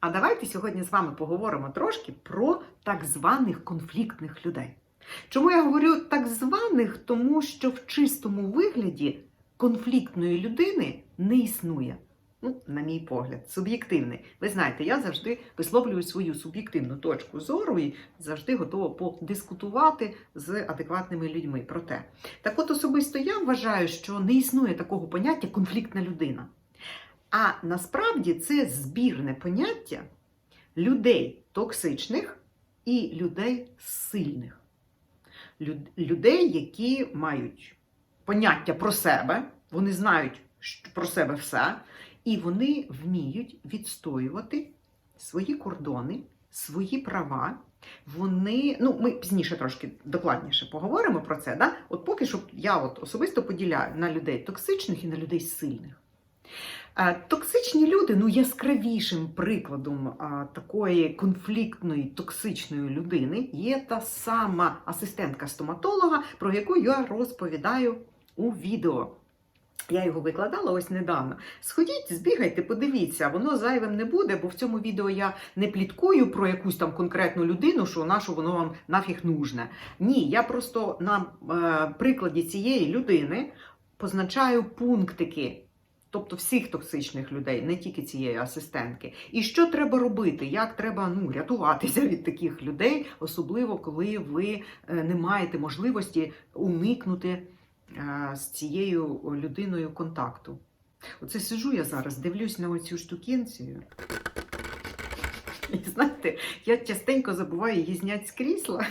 А давайте сьогодні з вами поговоримо трошки про так званих конфліктних людей. Чому я говорю так званих? Тому що в чистому вигляді конфліктної людини не існує. Ну, на мій погляд, суб'єктивний. Ви знаєте, я завжди висловлюю свою суб'єктивну точку зору і завжди готова подискутувати з адекватними людьми про те. Так от особисто я вважаю, що не існує такого поняття конфліктна людина. А насправді це збірне поняття людей токсичних і людей сильних. Люд- Людей, які мають поняття про себе, вони знають про себе все, і вони вміють відстоювати свої кордони, свої права. Вони, ну ми пізніше трошки докладніше поговоримо про це. Да? От поки що я от особисто поділяю на людей токсичних і на людей сильних. Токсичні люди, ну яскравішим прикладом такої конфліктної токсичної людини є та сама асистентка стоматолога, про яку я розповідаю у відео. Я його викладала ось недавно. Сходіть, збігайте, подивіться, воно зайвим не буде, бо в цьому відео я не пліткую про якусь там конкретну людину, що нашу воно вам нафіг нужне. Ні, я просто на е, прикладі цієї людини позначаю пунктики. Тобто всіх токсичних людей, не тільки цієї асистентки. І що треба робити? Як треба ну, рятуватися від таких людей, особливо коли ви е, не маєте можливості уникнути е, з цією людиною контакту. Оце сижу я зараз, дивлюсь на оцю штукенцію. І знаєте, я частенько забуваю її зняти з крісла.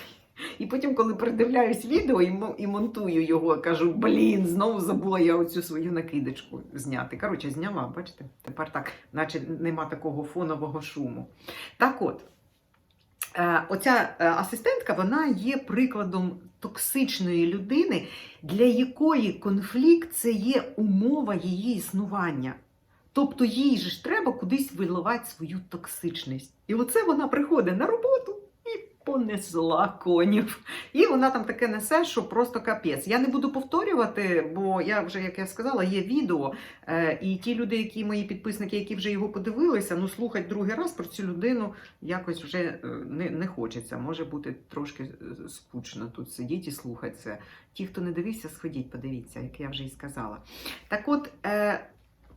І потім, коли передивляюсь відео і, і монтую його, кажу, блін, знову забула я оцю свою накидочку зняти. Коротше, зняла, бачите? Тепер так, наче нема такого фонового шуму. Так от, е, оця е, асистентка, вона є прикладом токсичної людини, для якої конфлікт це є умова її існування. Тобто їй ж треба кудись виливати свою токсичність. І оце вона приходить на роботу понесла конів. І вона там таке несе, що просто капець. Я не буду повторювати, бо я вже, як я сказала, є відео. Е, і ті люди, які мої підписники, які вже його подивилися, ну слухать другий раз про цю людину якось вже е, не, не хочеться. Може бути трошки е, скучно тут сидіти і слухати це. Ті, хто не дивився, сходіть, подивіться, як я вже і сказала. Так от,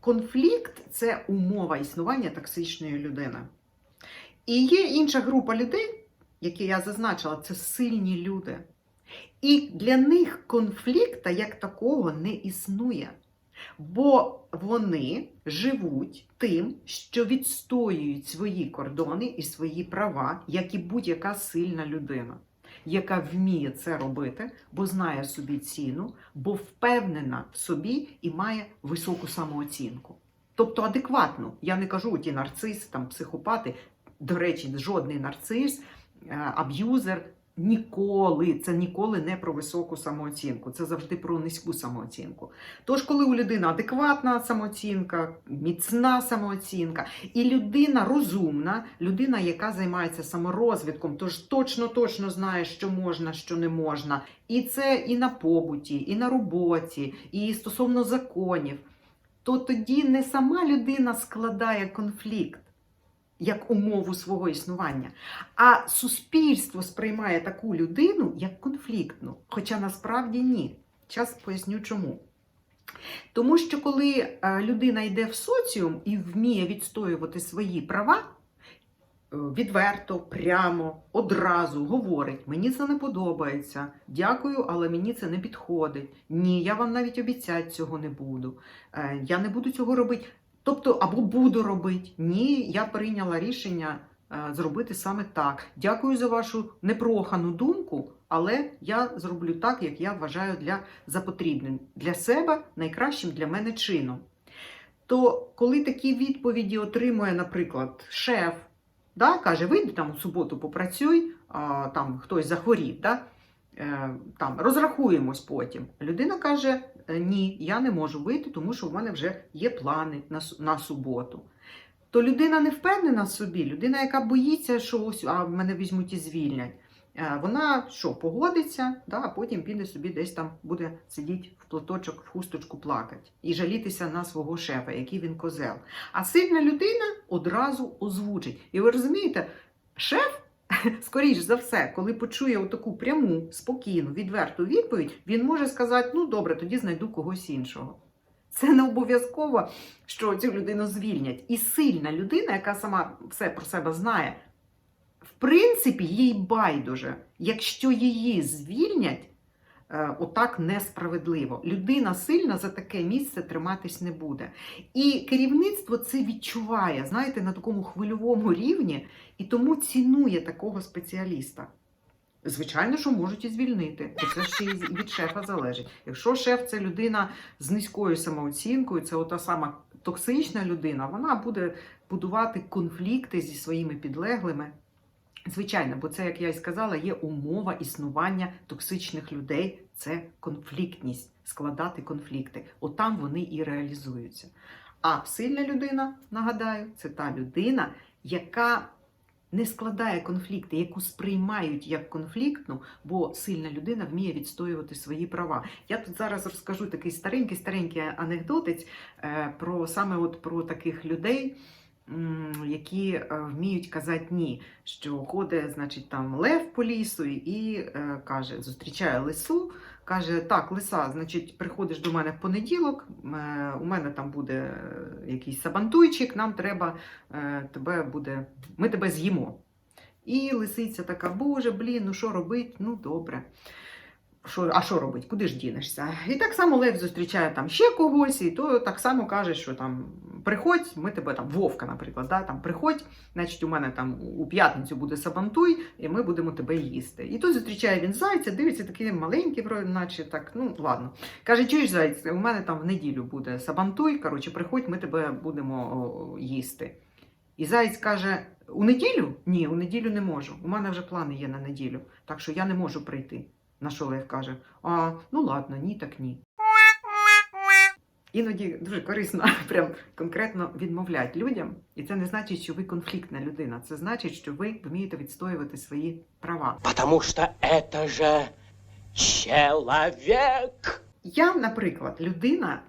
конфлікт це умова існування токсичної людини. І є інша група людей, які я зазначила, це сильні люди. І для них конфлікта як такого не існує. Бо вони живуть тим, що відстоюють свої кордони і свої права, як і будь-яка сильна людина, яка вміє це робити, бо знає собі ціну, бо впевнена в собі і має високу самооцінку. Тобто адекватно. Я не кажу ті нарциси, там психопати. До речі, жодний нарцис, аб'юзер ніколи, це ніколи не про високу самооцінку, це завжди про низьку самооцінку. Тож, коли у людини адекватна самооцінка, міцна самооцінка, і людина розумна, людина, яка займається саморозвитком, тож точно точно знає, що можна, що не можна. І це і на побуті, і на роботі, і стосовно законів, то тоді не сама людина складає конфлікт як умову свого існування, а суспільство сприймає таку людину як конфліктну, хоча насправді ні. Час поясню чому. Тому що коли е, людина йде в соціум і вміє відстоювати свої права, е, відверто, прямо, одразу говорить: мені це не подобається, дякую, але мені це не підходить. Ні, я вам навіть обіцяти цього не буду. Е, Я не буду цього робити. Тобто, або буду робити. Ні, я прийняла рішення е, зробити саме так. Дякую за вашу непрохану думку, але я зроблю так, як я вважаю для за потрібним для себе найкращим для мене чином. То коли такі відповіді отримує, наприклад, шеф, да, каже, вийди там у суботу попрацюй, а, там хтось захворів, да, там розрахуємось потім. Людина каже: «Е, ні, я не можу вийти, тому що в мене вже є плани на, на суботу. То людина не впевнена в собі, людина, яка боїться, що ось а мене візьмуть і звільнять. Е, Вона що, погодиться, да, а потім піде собі десь там буде сидіти в платочок, в хусточку плакати і жалітися на свого шефа, який він козел. А сильна людина одразу озвучить. І ви розумієте, шеф, скоріш за все, коли почує таку пряму, спокійну, відверту відповідь, він може сказати: ну добре, тоді знайду когось іншого. Це не обов'язково, що цю людину звільнять. І сильна людина, яка сама все про себе знає, в принципі, їй байдуже, якщо її звільнять, отак несправедливо. Людина сильна за таке місце триматись не буде. І керівництво це відчуває, знаєте, на такому хвильовому рівні, і тому цінує такого спеціаліста. Звичайно, що можуть і звільнити, це ще й від шефа залежить. Якщо шеф це людина з низькою самооцінкою, це ота сама токсична людина, вона буде будувати конфлікти зі своїми підлеглими. Звичайно, бо це, як я і сказала, є умова існування токсичних людей це конфліктність, складати конфлікти. Отам вони і реалізуються. А сильна людина, нагадаю, це та людина, яка не складає конфлікти, яку сприймають як конфліктну, бо сильна людина вміє відстоювати свої права. Я тут зараз розкажу такий старенький старенький анекдотець е, про саме от про таких людей. Які е, вміють казати ні, що ходить, значить, там лев по лісу і е, каже, зустрічає лису, каже: Так, лиса, значить, приходиш до мене в понеділок, е, у мене там буде якийсь сабантуйчик, нам треба тебе буде, ми тебе з'їмо. І лисиця така, боже, блін, ну що робить? Ну добре. Що, а що робить? Куди ж дінешся? І так само Лев зустрічає там ще когось, і то так само каже, що там приходь, ми тебе там, Вовка, наприклад, да, там приходь, значить, у мене там у п'ятницю буде сабантуй, і ми будемо тебе їсти. І тут зустрічає він зайця, дивиться, такий маленький, наче так, ну ладно. Каже, чуєш зайць, у мене там в неділю буде сабантуй, коротше, приходь, ми тебе будемо їсти. І заєць каже: у неділю? Ні, у неділю не можу. У мене вже плани є на неділю, так що я не можу прийти. На що Лев каже: А, ну ладно, ні, так ні. Іноді дуже корисно прям конкретно відмовляти людям, і це не значить, що ви конфліктна людина. Це значить, що ви вмієте відстоювати свої права. Потому что это же человек. Я, наприклад, людина,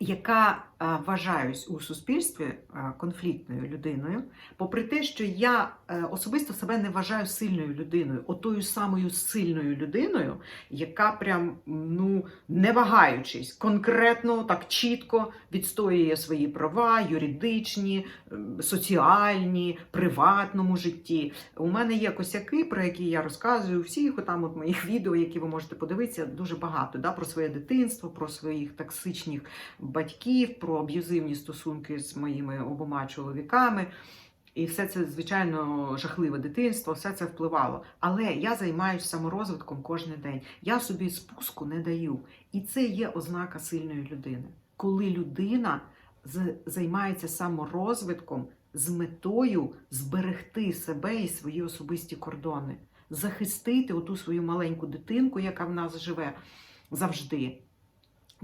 яка вважаюсь у суспільстві конфліктною людиною, попри те, що я е, особисто себе не вважаю сильною людиною, отою самою сильною людиною, яка прям ну не вагаючись, конкретно так чітко відстоює свої права, юридичні, соціальні, приватному житті. У мене є косяки, про які я розказую всіх отам от моїх відео, які ви можете подивитися, дуже багато да, про своє дитинство, про своїх токсичних батьків, про аб'юзивні стосунки з моїми обома чоловіками. І все це, звичайно, жахливе дитинство, все це впливало. Але я займаюся саморозвитком кожен день. Я собі спуску не даю. І це є ознака сильної людини. Коли людина займається саморозвитком з метою зберегти себе і свої особисті кордони, захистити оту свою маленьку дитинку, яка в нас живе завжди.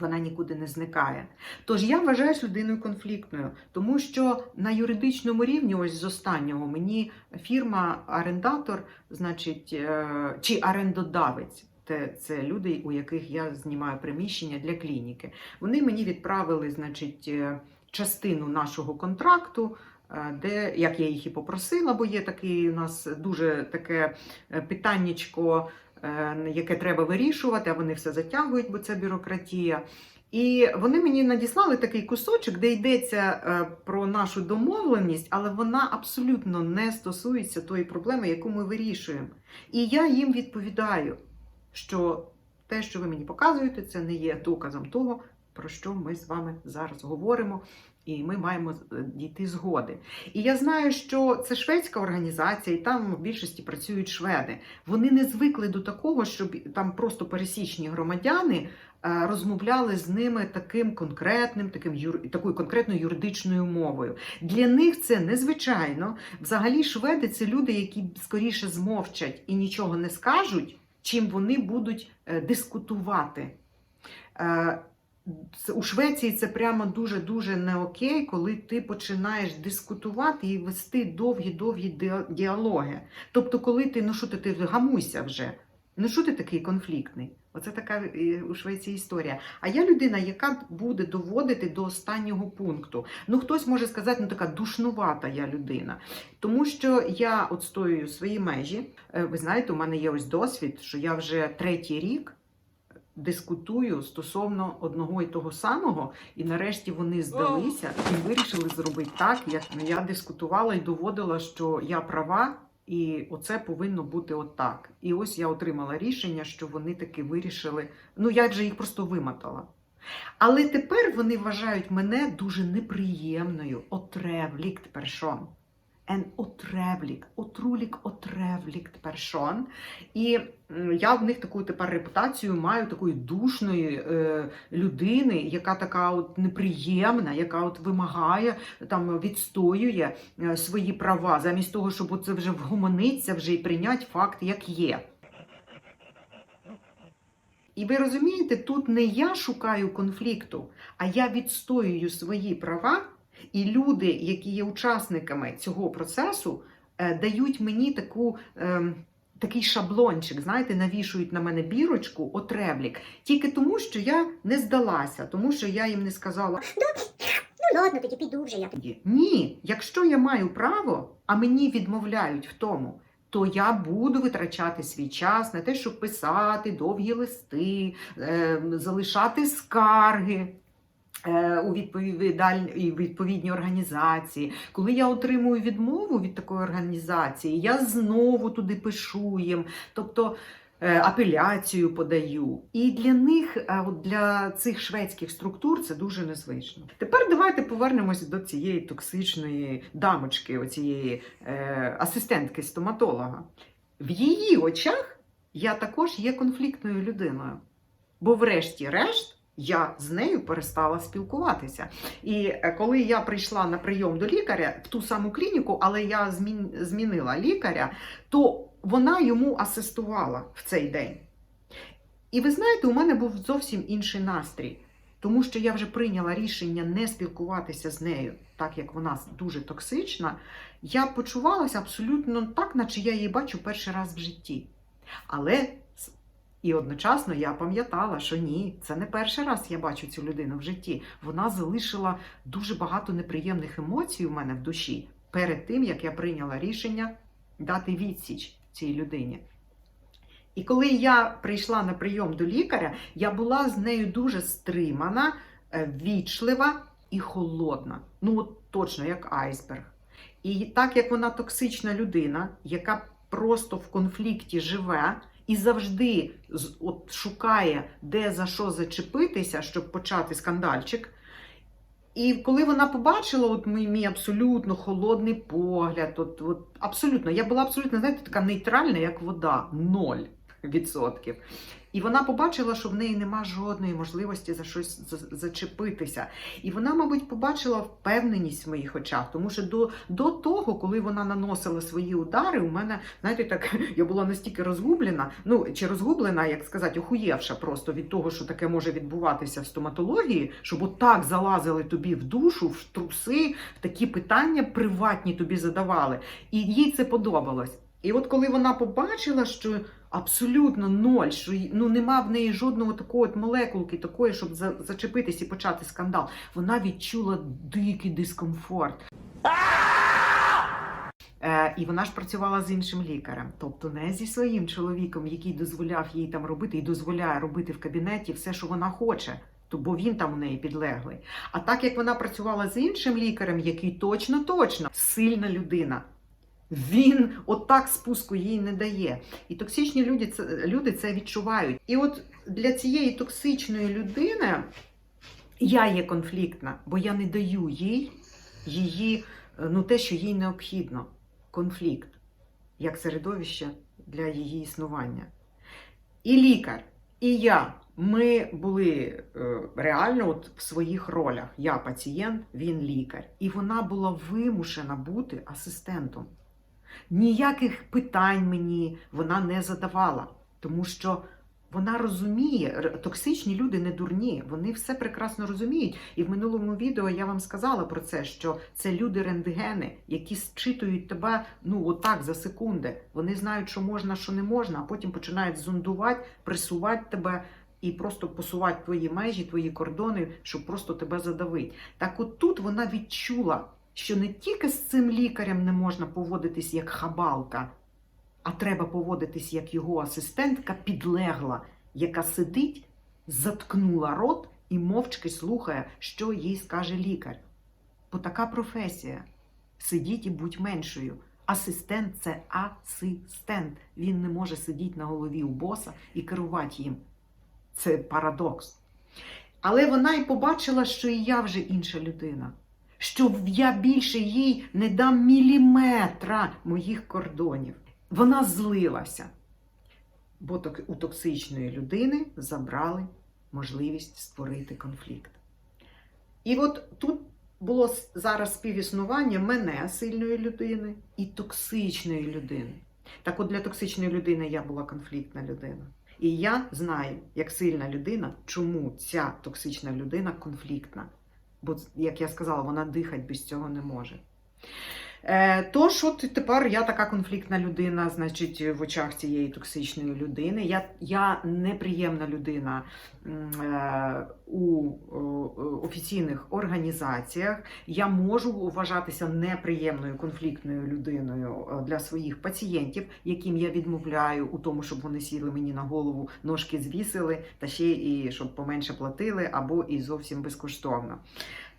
Вона нікуди не зникає. Тож я вважаюсь людиною конфліктною, тому що на юридичному рівні, ось з останнього, мені фірма орендатор, значить, е, чи орендодавець. Це, люди, у яких я знімаю приміщення для клініки. Вони мені відправили, значить, е, частину нашого контракту, е, де, як я їх і попросила, бо є такий у нас дуже таке питаннячко, яке треба вирішувати, а вони все затягують, бо це бюрократія. І вони мені надіслали такий кусочок, де йдеться е, про нашу домовленість, але вона абсолютно не стосується тої проблеми, яку ми вирішуємо. І я їм відповідаю, що те, що ви мені показуєте, це не є доказом того, про що ми з вами зараз говоримо, і ми маємо е, дійти згоди. І я знаю, що це шведська організація, і там в більшості працюють шведи. Вони не звикли до такого, щоб там просто пересічні громадяни е, розмовляли з ними таким конкретним, таким юр... такою конкретною юридичною мовою. Для них це незвичайно. Взагалі, шведи це люди, які скоріше змовчать і нічого не скажуть, чим вони будуть е, дискутувати. У Швеції це прямо дуже-дуже не окей, коли ти починаєш дискутувати і вести довгі-довгі діалоги. Тобто, коли ти, ну що ти, ти гамуйся вже. Ну що ти такий конфліктний? Оце така е, у Швеції історія. А я людина, яка буде доводити до останнього пункту. Ну, хтось може сказати, ну така душнувата я людина. Тому що я отстоюю свої межі. Е, Ви знаєте, у мене є ось досвід, що я вже третій рік дискутую стосовно одного і того самого, і нарешті вони здалися і вирішили зробити так, як я дискутувала і доводила, що я права. І оце повинно бути отак. І ось я отримала рішення, що вони таки вирішили. Ну, я вже їх просто вимотала. Але тепер вони вважають мене дуже неприємною, отревлікт першон. En отревлік, отрулік отревлікт першон. І я в них таку тепер репутацію маю такої душної е, людини, яка така от неприємна, яка от вимагає, там відстоює е, свої права, замість того, щоб оце вже вгомонитися вже і прийняти факт, як є. І ви розумієте, тут не я шукаю конфлікту, а я відстоюю свої права, і люди, які є учасниками цього процесу, е, дають мені таку. ем, Такий шаблончик, знаєте, навішують на мене бірочку, отреблік, тільки тому, що я не здалася, тому що я їм не сказала Ну ладно, тоді піду вже я. тоді. Ні, якщо я маю право, а мені відмовляють в тому, то я буду витрачати свій час на те, щоб писати довгі листи, е, залишати скарги. Е, У відповідні організації. Коли я отримую відмову від такої організації, я знову туди пишу їм, тобто е, апеляцію подаю. І для них, для цих шведських структур, це дуже незвично. Тепер давайте повернемося до цієї токсичної дамочки, оцієї е, асистентки стоматолога. В її очах я також є конфліктною людиною. Бо, врешті-решт, я з нею перестала спілкуватися. І е, коли я прийшла на прийом до лікаря в ту саму клініку, але я змінила лікаря, то вона йому асистувала в цей день. І ви знаєте, у мене був зовсім інший настрій, тому що я вже прийняла рішення не спілкуватися з нею, так як вона дуже токсична. Я почувалася абсолютно так, наче я її бачу перший раз в житті. Але і одночасно я пам'ятала, що ні, це не перший раз я бачу цю людину в житті. Вона залишила дуже багато неприємних емоцій у мене в душі перед тим, як я прийняла рішення дати відсіч цій людині. І коли я прийшла на прийом до лікаря, я була з нею дуже стримана, е, вічлива і холодна. Ну, от точно як айсберг. І так як вона токсична людина, яка просто в конфлікті живе і завжди от шукає, де за що зачепитися, щоб почати скандальчик. І коли вона побачила от мій, мій абсолютно холодний погляд, от, от абсолютно, я була абсолютно, знаєте, така нейтральна, як вода, ноль відсотків. І вона побачила, що в неї нема жодної можливості за щось за- зачепитися. І вона, мабуть, побачила впевненість в моїх очах, тому що до, до того, коли вона наносила свої удари, у мене, знаєте, так я була настільки розгублена, ну чи розгублена, як сказати, охуєвша просто від того, що таке може відбуватися в стоматології, щоб отак залазили тобі в душу, в труси, в такі питання приватні тобі задавали. І їй це подобалось. І от коли вона побачила, що абсолютно ноль, що ну нема в неї жодного такого от молекулки, такої, щоб за, зачепитись і почати скандал, вона відчула дикий дискомфорт. Е, і вона ж працювала з іншим лікарем, тобто не зі своїм чоловіком, який дозволяв їй там робити і дозволяє робити в кабінеті все, що вона хоче. То бо він там у неї підлеглий. А так як вона працювала з іншим лікарем, який точно точно сильна людина, він отак спуску їй не дає. І токсичні люди це, люди це відчувають. І от для цієї токсичної людини я є конфліктна, бо я не даю їй її, е, ну, те, що їй необхідно. Конфлікт як середовище для її існування. І лікар, і я. Ми були е, реально от в своїх ролях. Я пацієнт, він лікар. І вона була вимушена бути асистентом. Ніяких питань мені вона не задавала, тому що Вона розуміє, токсичні люди не дурні, вони все прекрасно розуміють. І в минулому відео я вам сказала про це, що це люди рентгени, які зчитують тебе ну отак за секунди. Вони знають, що можна, що не можна, а потім починають зондувати, пресувати тебе і просто посувати твої межі, твої кордони, щоб просто тебе задавити. Так от тут вона відчула, що не тільки з цим лікарем не можна поводитись як хабалка, а треба поводитись як його асистентка підлегла, яка сидить, заткнула рот і мовчки слухає, що їй скаже лікар. Бо така професія. Сидіть і будь меншою. Асистент це асистент. Він не може сидіти на голові у боса і керувати їм. Це парадокс. Але вона й побачила, що і я вже інша людина. Що я більше їй не дам міліметра моїх кордонів. Вона злилася, бо у токсичної людини забрали можливість створити конфлікт. І от тут було зараз співіснування мене, сильної людини, і токсичної людини. Так от для токсичної людини я була конфліктна людина. І я знаю, як сильна людина, чому ця токсична людина конфліктна. Бо, як я сказала, вона дихати без цього не може. Е, тож, от тепер я така конфліктна людина, значить, в очах цієї токсичної людини. Я, я неприємна людина е, у офіційних організаціях. Я можу вважатися неприємною конфліктною людиною е, для своїх пацієнтів, яким я відмовляю у тому, щоб вони сіли мені на голову, ножки звісили, та ще і щоб поменше платили, або і зовсім безкоштовно.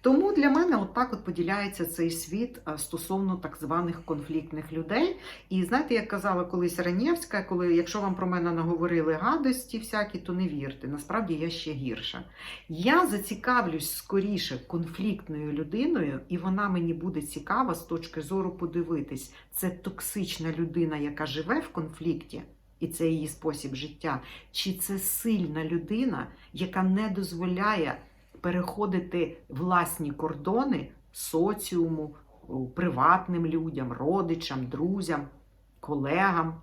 Тому для мене отак от поділяється цей світ е, стосовно так званих конфліктних людей. І знаєте, як казала колись Ранєвська, коли якщо вам про мене наговорили гадості всякі, то не вірте. Насправді я ще гірша. Я зацікавлюсь скоріше конфліктною людиною, і вона мені буде цікава з точки зору подивитись. Це токсична людина, яка живе в конфлікті. І це її спосіб життя. Чи це сильна людина, яка не дозволяє переходити власні кордони соціуму, приватним людям, родичам, друзям, колегам.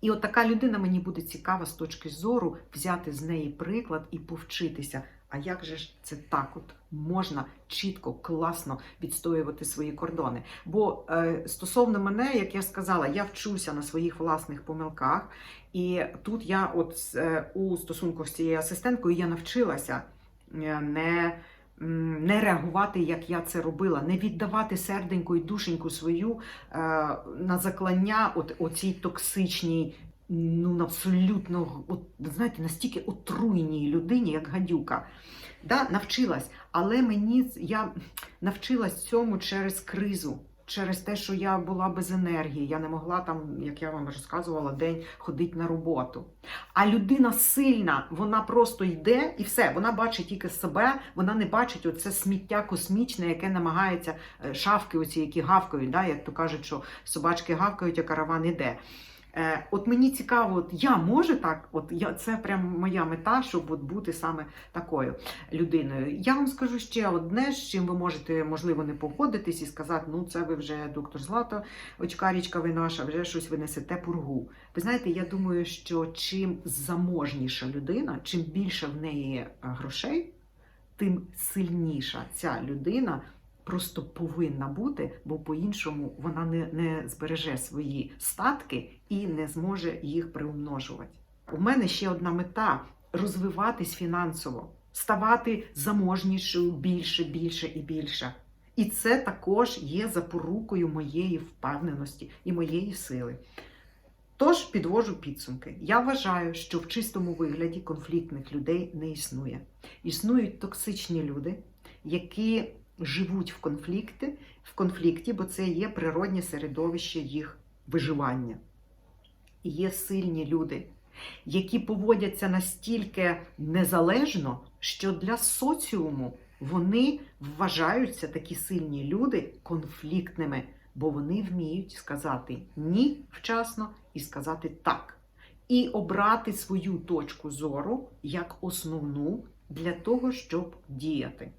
І от така людина мені буде цікава з точки зору взяти з неї приклад і повчитися. А як же ж це так от можна чітко, класно відстоювати свої кордони? Бо е, стосовно мене, як я сказала, я вчуся на своїх власних помилках, і тут я, от е, у стосунках з цією асистенткою, я навчилася не, не реагувати, як я це робила, не віддавати серденьку і душеньку свою е, на заклання от, оцій токсичній, ну абсолютно, от, знаєте, настільки отруйній людині, як гадюка. Да, навчилась, але мені я навчилась цьому через кризу. Через те, що я була без енергії, я не могла там, як я вам розказувала, день ходити на роботу. А людина сильна, вона просто йде і все, вона бачить тільки себе, вона не бачить оце сміття космічне, яке намагається е, шавки, оці, які гавкають, да, як то кажуть, що собачки гавкають, а караван іде. Е, От мені цікаво, от я можу так, от я це прям моя мета, щоб от бути саме такою людиною. Я вам скажу ще одне, з чим ви можете можливо не погодитись і сказати, ну це ви вже доктор Злато, очкарічка ви наша, вже щось ви несете пургу. Ви знаєте, я думаю, що чим заможніша людина, чим більше в неї грошей, тим сильніша ця людина просто повинна бути, бо по-іншому вона не, не збереже свої статки і не зможе їх приумножувати. У мене ще одна мета розвиватись фінансово, ставати заможнішою більше, більше і більше. І це також є запорукою моєї впевненості і моєї сили. Тож підвожу підсумки. Я вважаю, що в чистому вигляді конфліктних людей не існує. Існують токсичні люди, які живуть в конфлікті, в конфлікті, бо це є природнє середовище їх виживання. І є сильні люди, які поводяться настільки незалежно, що для соціуму вони вважаються такі сильні люди конфліктними, бо вони вміють сказати ні вчасно і сказати так, і обрати свою точку зору як основну для того, щоб діяти.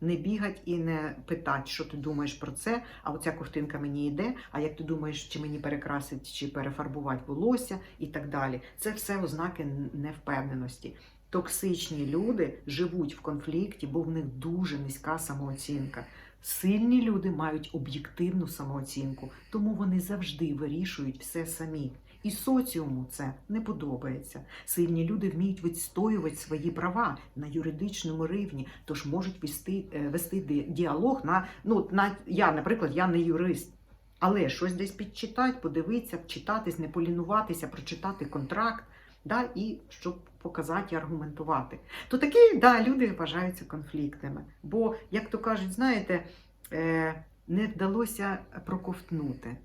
Не бігать і не питать, що ти думаєш про це, а оця ковтинка мені йде, а як ти думаєш, чи мені перекрасить, чи перефарбувати волосся і так далі. Це все ознаки невпевненості. Токсичні люди живуть в конфлікті, бо в них дуже низька самооцінка. Сильні люди мають об'єктивну самооцінку, тому вони завжди вирішують все самі. І соціуму це не подобається. Сильні люди вміють відстоювати свої права на юридичному рівні, тож можуть вести, е, вести діалог на ну на я, наприклад, я не юрист. Але щось десь підчитати, подивитися, вчитатись, не полінуватися, прочитати контракт, да, і щоб показати і аргументувати. То такі да, люди вважаються конфліктними. Бо, як то кажуть, знаєте, е, не вдалося проковтнути,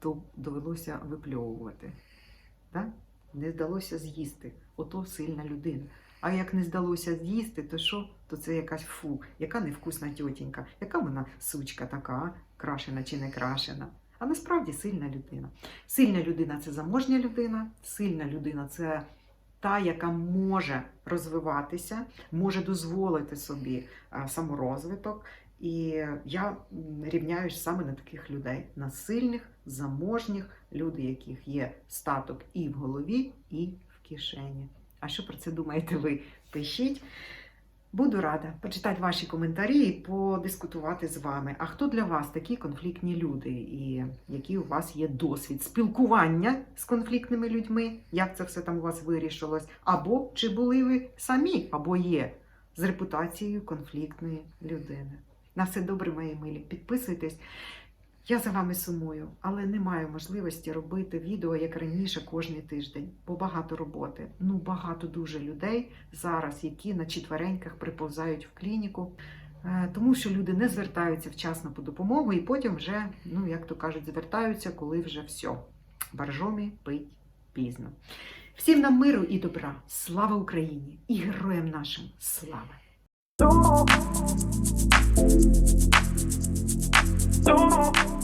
то довелося випльовувати. Да? Не вдалося з'їсти. Ото сильна людина. А як не здалося з'їсти, то що? То це якась фу, яка невкусна тьотінька, яка вона сучка така, крашена чи не крашена. А насправді сильна людина. Сильна людина це заможня людина, сильна людина це та, яка може розвиватися, може дозволити собі саморозвиток. І я рівняюсь саме на таких людей, на сильних, заможніх, люди, яких є статок і в голові, і в кишені. А що про це думаєте ви? Пишіть. Буду рада почитати ваші коментарі і подискутувати з вами. А хто для вас такі конфліктні люди, і який у вас є досвід спілкування з конфліктними людьми? Як це все там у вас вирішилось? Або чи були ви самі, або є з репутацією конфліктної людини? На все добре, мої милі. Підписуйтесь. Я за вами сумую, але не маю можливості робити відео як раніше кожний тиждень, бо багато роботи. Ну багато дуже людей зараз, які на четвереньках приповзають в клініку, е, тому що люди не звертаються вчасно по допомогу, і потім вже, ну як то кажуть, звертаються, коли вже все. Боржомі пить пізно. Всім нам миру і добра. Слава Україні і героям нашим слава! Ooh.